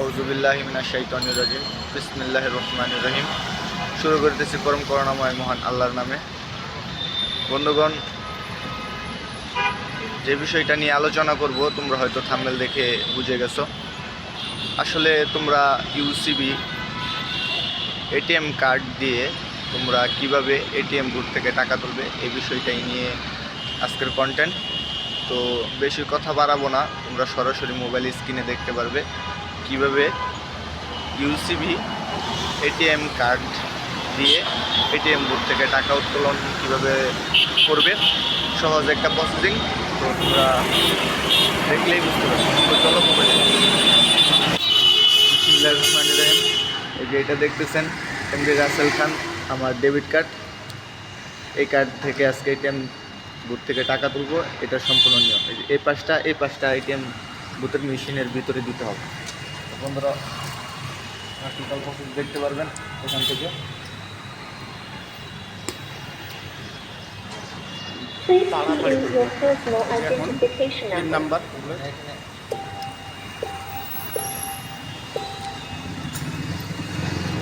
আউজুবিল্লাহ বিসমিল্লাহ রহমান রহিম। শুরু করতেছি পরম করুণাময় মহান আল্লাহর নামে। বন্ধুগণ, যে বিষয়টা নিয়ে আলোচনা করব, তোমরা হয়তো থাম্বেল দেখে বুঝে গেছো। আসলে তোমরা ইউসিবি এটিএম কার্ড দিয়ে তোমরা কীভাবে এটিএম বুথ থেকে টাকা তুলবে, এই বিষয়টাই নিয়ে আজকের কন্টেন্ট তো বেশি কথা বাড়াবো না, তোমরা সরাসরি মোবাইল স্ক্রিনে দেখতে পারবে। কীভাবে ইউসিবি এটিএম কার্ড দিয়ে এটিএম বুথ থেকে টাকা উত্তোলন কীভাবে করবে, সহজ একটা প্রসেসিং তো তোমরা দেখলেই বুঝতে রহিম। এই যে এটা দেখতেছেন এমডি রাসেল খান, আমার ডেবিট কার্ড এই কার্ড থেকে আজকে এটিএম বুথ থেকে টাকা তুলবো, এটা সম্পূর্ণ নিয়ম। এই পাশটা এই পাশটা এটিএম বুথের মেশিনের ভিতরে দিতে হবে। বন্ধুরা প্র্যাকটিক্যাল প্রসেস দেখতে পারবেন এখান থেকে. নাম্বার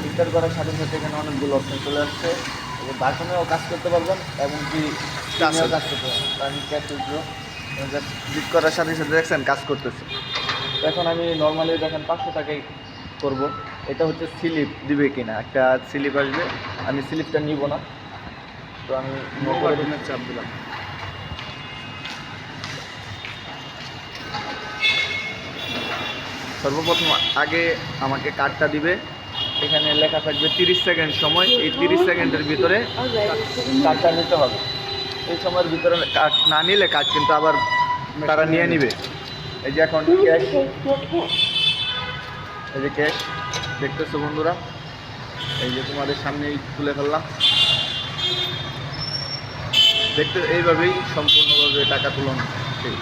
ইন্টার করার সাথে সাথে এখানে অনেকগুলো অপশন চলে আসছে। এবং কাজ করতে পারবেন এবং কি কাজ করতে পারবেন। কারণ ক্যাশ করার সাথে সাথে দেখছেন কাজ করতেছে। এখন আমি নর্মালি দেখেন পাঁচশো টাকাই করব। এটা হচ্ছে স্লিপ দিবে কিনা? একটা স্লিপ আসবে। আমি স্লিপটা নিব না। তো আমি বাটনের চাপ দিলাম। সর্বপ্রথম আগে আমাকে কার্ডটা দিবে। এখানে লেখা থাকবে তিরিশ সেকেন্ড সময়। এই তিরিশ সেকেন্ডের ভিতরে. কার্ডটা নিতে হবে। এই সময়ের ভিতরে কার্ড না নিলে কার্ড কিন্তু আবার তারা নিয়ে নিবে। এই যে এখন cash. এই যে ক্যাশ দেখতেছো বন্ধুরা? এই যে তোমাদের সামনেই তুলে ফেললাম। দেখতে এইভাবেই সম্পূর্ণভাবে টাকা তুলন। ঠিক।